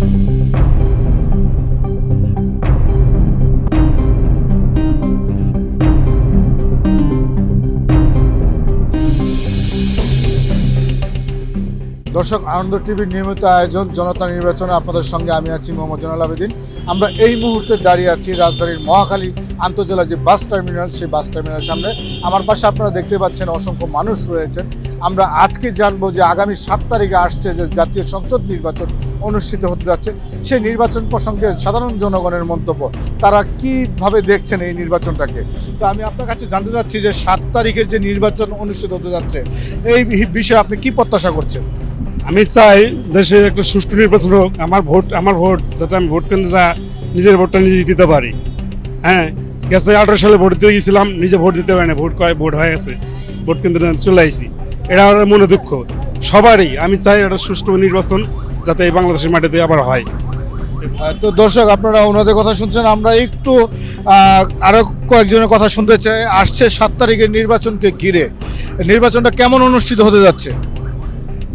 thank you দর্শক, আনন্দ টিভির নিয়মিত আয়োজন, জনতা নির্বাচনে আপনাদের সঙ্গে আমি আছি মোহাম্মদ জনাল আবেদিন। আমরা এই মুহূর্তে দাঁড়িয়ে আছি রাজধানীর মহাখালী আন্তজেলা যে বাস টার্মিনাল, সেই বাস টার্মিনাল সামনে। আমার পাশে আপনারা দেখতে পাচ্ছেন অসংখ্য মানুষ রয়েছেন। আমরা আজকে জানব যে আগামী সাত তারিখে আসছে যে জাতীয় সংসদ নির্বাচন অনুষ্ঠিত হতে যাচ্ছে। সেই নির্বাচন প্রসঙ্গে সাধারণ জনগণের মন্তব্য, তারা কীভাবে দেখছেন এই নির্বাচনটাকে? তো আমি আপনার কাছে জানতে চাচ্ছি যে সাত তারিখের যে নির্বাচন অনুষ্ঠিত হতে যাচ্ছে, এই বিষয়ে আপনি কি প্রত্যাশা করছেন? আমি চাই দেশে একটা সুষ্ঠু নির্বাচন হোক আমার ভোট আমার ভোট যাতে আমি ভোট কেন্দ্রে যা নিজের ভোটটা নিজে দিতে পারি। হ্যাঁ গেছে আঠারো সালে ভোট দিতে গেছিলাম নিজে ভোট দিতে পারি না ভোট কয় ভোট হয়ে গেছে ভোট কেন্দ্রে চলে আইছি। এটা আমার মনে দুঃখ। সবারই আমি চাই একটা সুষ্ঠু নির্বাচন যাতে এই বাংলাদেশের মাটিতে আবার হয়। তো দর্শক আপনারা ওনাদের কথা শুনছেন আমরা একটু আহ, আরও কয়েকজনের কথা শুনতে চাই। আসছে সাত তারিখের নির্বাচনকে ঘিরে। নির্বাচনটা কেমন অনুষ্ঠিত হতে যাচ্ছে?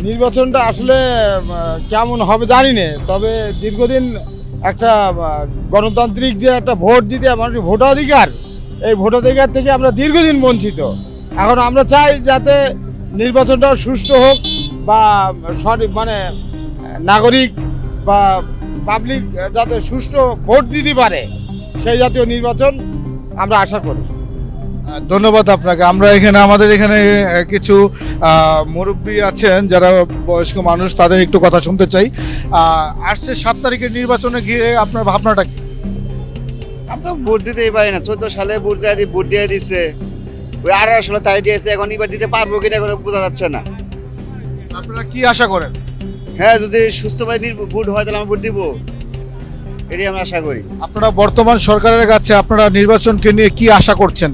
নির্বাচনটা আসলে কেমন হবে জানি না তবে দীর্ঘদিন একটা গণতান্ত্রিক যে একটা ভোট দিতে মানুষের ভোটাধিকার, এই ভোটাধিকার থেকে আমরা দীর্ঘদিন বঞ্চিত। এখন আমরা চাই যাতে নির্বাচনটা সুষ্ঠু হোক বা সঠিক মানে নাগরিক বা পাবলিক যাতে সুষ্ঠু ভোট দিতে পারে, সেই জাতীয় নির্বাচন আমরা আশা করি। ধন্যবাদ আপনাকে। আমরা এখানে আমাদের এখানে কিছু মুরব্বী আছেন যারা বয়স্ক মানুষ তাদের একটু কথা শুনতে চাই। আসছে সাত তারিখের নির্বাচনে ঘিরে আপনার ভাবনাটা কি? আমি তো ভোট দিতেই পারি না। চোদ্দ সালে ভোট দিয়ে ভোট দিয়ে দিচ্ছে ওই আঠারো সালে তাই দিয়েছে এখন এবার দিতে পারব কিনা এখন বোঝা যাচ্ছে না। আপনারা কি আশা করেন? হ্যাঁ যদি সুস্থভাবে ভোট হয় তাহলে আমি ভোট দিব। এটাই আমরা আশা করি। আপনারা বর্তমান সরকারের কাছে আপনারা নির্বাচনকে নিয়ে কি আশা করছেন?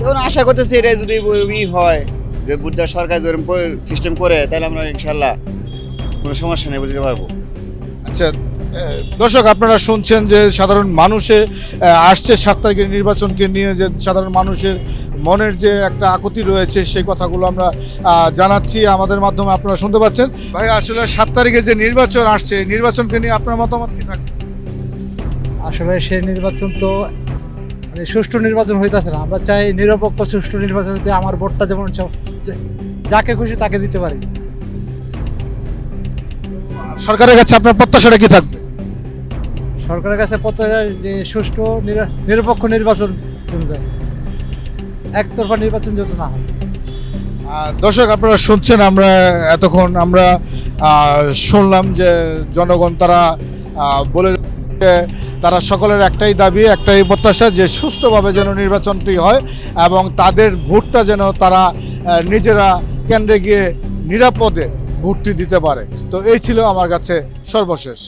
এখন আশা করতেছি এটা যদি ই হয় যে দেওয়ার সরকার যদি সিস্টেম করে তাহলে আমরা ইনশাল্লাহ কোনো সমস্যা নেই বুঝতে পারব। আচ্ছা দর্শক আপনারা শুনছেন যে সাধারণ মানুষে আসছে সাত তারিখের নির্বাচনকে নিয়ে যে সাধারণ মানুষের মনের যে একটা আকুতি রয়েছে সেই কথাগুলো আমরা জানাচ্ছি আমাদের মাধ্যমে আপনারা শুনতে পাচ্ছেন। ভাই আসলে সাত তারিখে যে নির্বাচন আসছে নির্বাচনকে নিয়ে আপনার মতামত কি থাকবে? আসলে সেই নির্বাচন তো সুষ্ঠু নির্বাচন হইতেছে না। আমরা চাই নিরপেক্ষ সুষ্ঠু নির্বাচন হইতে আমার ভোটটা যেমন যাকে খুশি তাকে দিতে পারি। সরকারের কাছে আপনার প্রত্যাশাটা কি থাকবে? সরকারের কাছে প্রত্যাশা যে সুষ্ঠু নিরা- নিরপেক্ষ নির্বাচন। একতরফা নির্বাচন যত না হয়। দর্শক আপনারা শুনছেন আমরা এতক্ষণ আমরা শুনলাম যে জনগণ তারা বলে তারা সকলের একটাই দাবি, একটাই প্রত্যাশা যে সুস্থভাবে যেন নির্বাচনটি হয় এবং তাদের ভোটটা যেন তারা নিজেরা কেন্দ্রে গিয়ে নিরাপদে ভোটটি দিতে পারে। তো এই ছিল আমার কাছে সর্বশেষ।